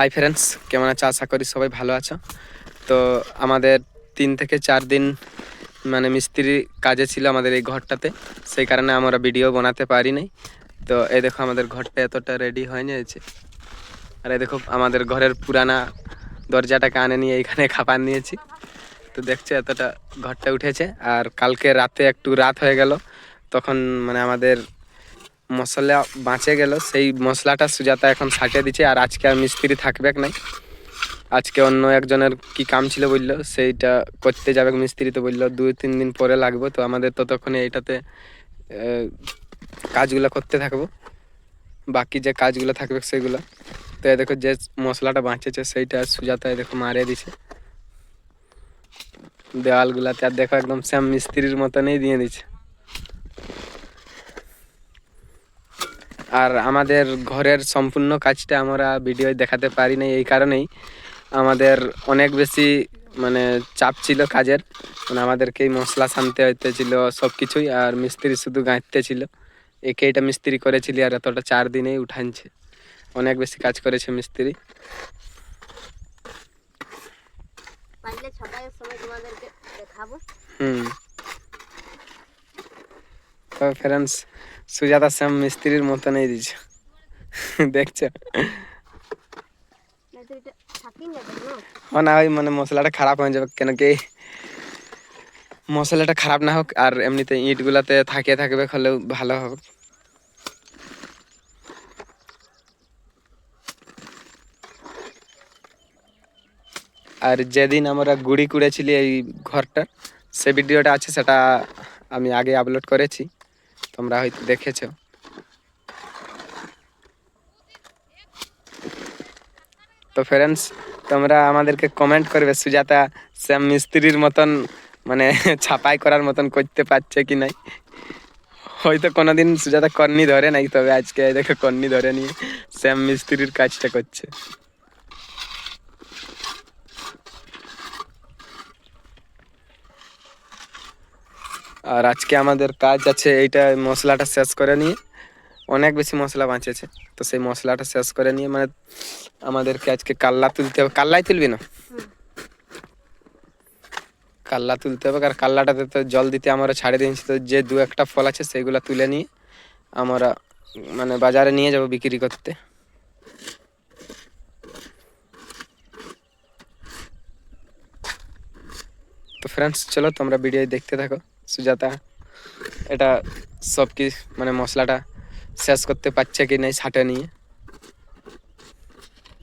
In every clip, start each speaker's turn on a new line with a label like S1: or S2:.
S1: Hi friends কেমন আছো? আশা করি সবাই ভালো আছো। তো আমাদের তিন থেকে চার দিন মানে মিস্ত্রি কাজে ছিল আমাদের এই ঘরটাতে। সেই কারণে আমরা ভিডিও বানাতে পারি নাই। তো এই দেখো আমাদের ঘরটা এতটা রেডি হয়ে নিয়েছে। আর এই দেখো আমাদের ঘরের পুরানা দরজাটাকে আনে নিয়ে এইখানে খাপান নিয়েছি। তো দেখছ এতটা ঘরটা উঠেছে। আর কালকে রাতে একটু রাত হয়ে গেল। তখন মানে আমাদের মশলা বাঁচে গেল। সেই মশলাটা সুজাতা এখন সাটিয়ে দিচ্ছে আর আজকে আর মিস্ত্রি থাকবে নাই। আজকে অন্য একজনের কি কাম ছিল বলল, সেইটা করতে যাবে মিস্ত্রি তো বলল, দুই তিন দিন পরে লাগবে। তো আমাদের ততক্ষণে এইটাতে কাজগুলো করতে থাকব। বাকি যে কাজগুলো থাকবে সেগুলো। তো এই দেখো যে মশলাটা বাঁচেছে সেইটা সুজাতা দেখো মারিয়ে দিছে। দেওয়ালগুলাতে আর দেখো একদম শ্যাম মিস্ত্রির মতনই দিয়ে দিচ্ছে। আর আমাদের ঘরের সম্পূর্ণ কাজটা আমরা ভিডিও দেখাতে পারি না এই কারণেই। আমাদের অনেক বেশি মানে চাপ ছিল কাজের। মানে আমাদেরকেই মশলা সানতে হইতেছিল সব কিছুই আর মিস্ত্রি শুধু গাঁথতে ছিল। একেইটা মিস্ত্রি করেছিলি আর এতটা চার দিনেই উঠানছে। অনেক বেশি কাজ করেছে মিস্ত্রি। হুম। তো ফ্রেন্ডস সুজাতা শ্যাম মিস্ত্রির মতনই দিচ্ছে। দেখছ?
S2: না তো এটা থাকিন যাবে না
S1: ও না হয় মানে মশলাটা খারাপ হয়ে যাবে কেন কি? মশলাটা খারাপ না হোক, আর এমনিতে ইটগুলাতে থাকিয়ে থাকবে, হলেও ভালো হবে আর যেদিন আমরা গুড়ি কুড়েছিলি এই ঘরটা সে ভিডিওটা আছে, সেটা আমি আগে আপলোড করেছি। তোমরা হয়তো দেখেছ। তো ফ্রেন্ডস তোমরা আমাদেরকে কমেন্ট করবে, সুজাতা শ্যাম মিস্ত্রির মতন মানে ছাপাই করার মতন করতে পারছে কি নাই? হয়তো কোনোদিন সুজাতা কর্নি ধরে নাই, তবে আজকে দেখো কর্নি ধরে নিয়ে শ্যাম মিস্ত্রির কাজটা করছে। আর আজকে আমাদের কাজ আছে এইটা মশলাটা শেষ করে নিয়ে, অনেক বেশি মশলা বাঁচেছে তো সেই মশলাটা শেষ করে নিয়ে মানে আমাদেরকে আজকে কাল্লা তুলতে হবে। কাল্লাই তুলবি না? কাল্লা তুলতে হবে আর কাল্লাটাতে তো জল দিতে আমরা ছাড়ে দিয়েছি তো যে দু একটা ফল আছে সেইগুলো তুলে নিয়ে আমরা মানে বাজারে নিয়ে যাব বিক্রি করতে। তো ফ্রেন্ডস চলো তোমরা ভিডিও দেখতে থাকো। সুজাতা, এটা সব কি মানে মশলাটা শেষ করতে পারছে কি নাই ছাটে নিয়ে।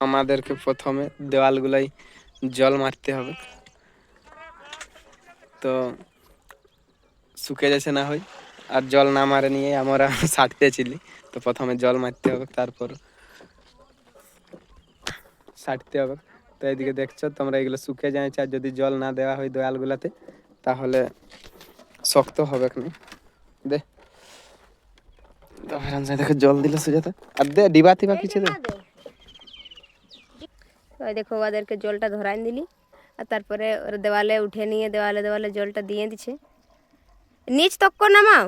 S1: আমাদেরকে প্রথমে দেওয়ালগুলাই জল মারতে হবে। তো শুকে যাচ্ছে না হয়, আর জল না মারে নিয়ে আমরা ছাটতেছিলি তো প্রথমে জল মারতে হবে, তারপর ছাটতে হবে। তো এইদিকে দেখছ, তোমরা এগুলো শুকে যাচ্ছে আর যদি জল না দেওয়া হয় দেওয়ালগুলাতে, তাহলে শক্ত হবে না দে। দেখো জল দিল সুজাতা। আর দে ডিবা টিবা কিছু দে।
S2: ওই দেখো ওদেরকে জলটা ধরাই দিলি। আর তারপরে ওর দেওয়ালে উঠে নিয়ে দেওয়ালে দেওয়ালে জলটা দিয়ে দিছে। নিচ তক্ক নামাও।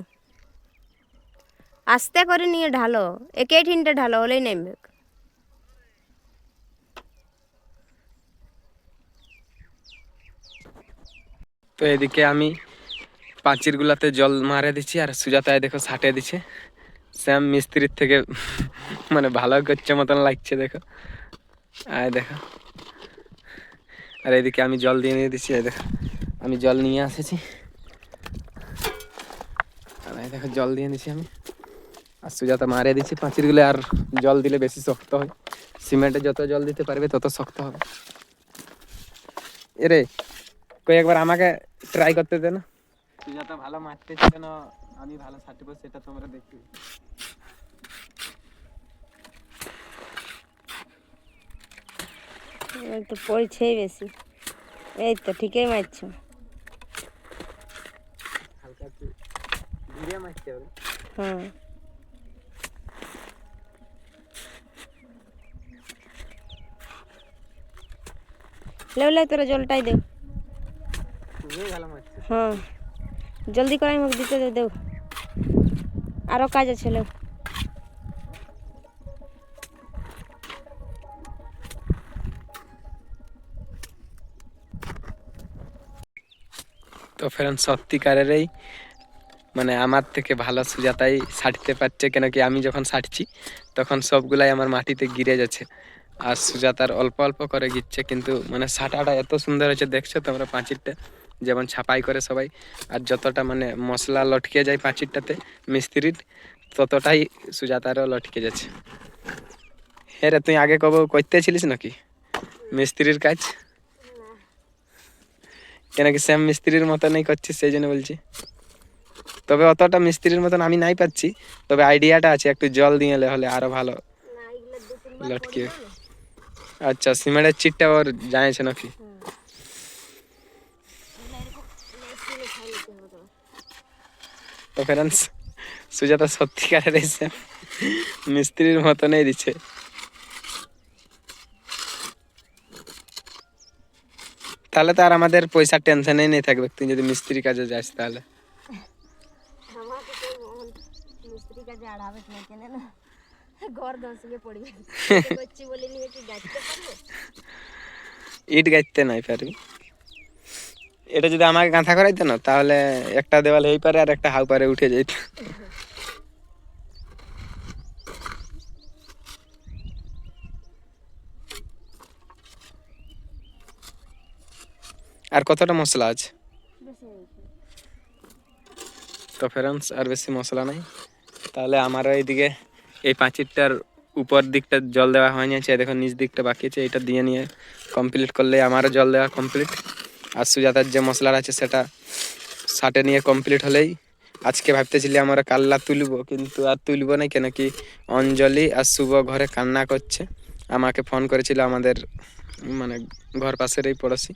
S2: আস্তে করে নিয়ে ঢালো। একেই ঠিনটা ঢালো হলেই নামবে।
S1: তো এদিকে আমি পাঁচির গুলাতে জল মারে দিচ্ছি আর সুজাতায় দেখো ছাটে দিচ্ছে শ্যাম মিস্ত্রির থেকে মানে ভালো করছে মতন লাগছে, দেখো। আয় দেখো। আর এদিকে আমি জল দিয়ে নিয়ে দিচ্ছি দেখো। আমি জল নিয়ে এসেছি আর দেখো, জল দিয়ে দিচ্ছি আমি। আর সুজাতা মারে দিচ্ছি পাঁচিরগুলো আর জল দিলে বেশি শক্ত হয়। সিমেন্টে যত জল দিতে পারবে, তত শক্ত হবে। এরে, কই একবার আমাকে ট্রাই করতে দে না। যত ভালো মারতে কেন আমি ভালো ছাটিব সেটা তোমরা দেখবে
S2: একটু পড়ছেই বেশি। এই তো ঠিকই মারছো।
S1: হালকা একটু ধীরে মারতে হবে।
S2: হ্যাঁ লেও লেও তোরা জলটাই
S1: মারছিস
S2: হ্যাঁ জলদি করে, আমি দিতে দেও। আরও কাজ আছে লোক
S1: তো ফ্রেন্ড, সত্যিকারেরই মানে আমার থেকে ভালো সুজাতাই সাটতে পারছে কেন কি আমি যখন সাটছি তখন সবগুলাই আমার মাটিতে গিরে যাচ্ছে। আর সুজাতার অল্প অল্প করে গিচ্ছে কিন্তু মানে সাটাটা এত সুন্দর হচ্ছে দেখছ তোমরা পাঁচিরটা যেমন ছাপাই করে সবাই। আর যতটা মানে মশলা লটকে যায় পাঁচিরটাতে মিস্ত্রির ততটাই সুজাতারও লটকে যাচ্ছে। হ্যাঁ রে তুই আগে কব করতেছিলিস নাকি? মিস্ত্রির কাজ? কেন কি সেম মিস্ত্রির মতনই করছিস সেই জন্য বলছি। তবে অতটা মিস্ত্রির মতন আমি নাই পাচ্ছি তবে আইডিয়াটা আছে একটু জল দিয়ে এলে হলে আরও ভালো। লটকে। আচ্ছা সিমেন্টের চিটটা ওর জানিয়েছে নাকি? তো ফ্রেন্ডস সুজাতা সত্যিকারের এসে মিস্ত্রির মতনই দিচ্ছে। তাহলে তো আর আমাদের পয়সার টেনশনই নেই থাকবে। তুই যদি মিস্ত্রি কাজে যাস তাহলে। ইট গাইতে নাই পারবি। এটা যদি আমাকে গাঁথা করাইতো না, তাহলে একটা দেওয়াল এই পারে আর একটা হাউ পারে উঠে যেত আর কতটা মশলা আছে? তো ফ্রেন্ডস, আর বেশি মশলা নাই। তাহলে আমারও এইদিকে এই পাঁচিরটার উপর দিকটা জল দেওয়া হয়নি আছে। দেখো নিচ দিকটা বাকি আছে। এটা দিয়ে নিয়ে কমপ্লিট করলে আমারও জল দেওয়া কমপ্লিট আর সুজাতার যে মশলার আছে সেটা সাটে নিয়ে কমপ্লিট হলেই আজকে ভাবতেছিলি আমরা কাল্লা তুলব, কিন্তু আর তুলব না কেন কি অঞ্জলি আর শুভ ঘরে কান্না করছে। আমাকে ফোন করেছিল আমাদের মানে ঘর পাশের এই পড়োশি।